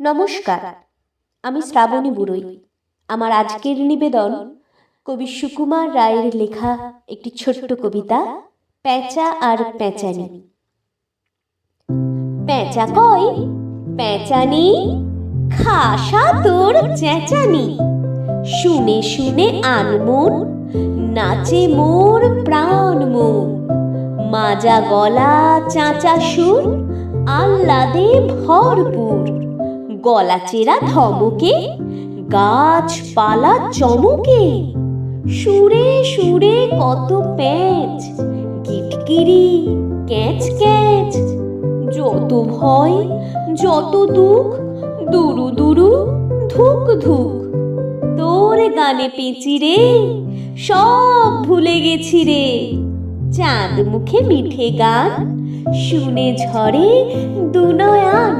নমস্কার। আমি শ্রাবণী বুড়ই। আমার আজকের নিবেদন কবি সুকুমার রায়ের লেখা একটি ছোট্ট কবিতা প্যাঁচা আর প্যাঁচানি প্যাঁচা কয় প্যাঁচানি খাসা তোর চেঁচানি। শুনে শুনে আনমন নাচে মোর প্রাণ মন। মাজা গলা চাঁচা সুর আহ্লাদে ভরপুর। গলা চেরা ধমকে, গাছপালা চমকে। সুরে সুরে কত প্যাঁচ, কিটকিরি, ক্যাচ ক্যাচ। যত ভয়, যত দুঃখ, দুরু দুরু, ধুক ধুক। তোর গানে পেঁচি রে, সব ভুলে গেছি রে। চাঁদ মুখে মিঠে গান, শুনে ঝরে দুনয়ান।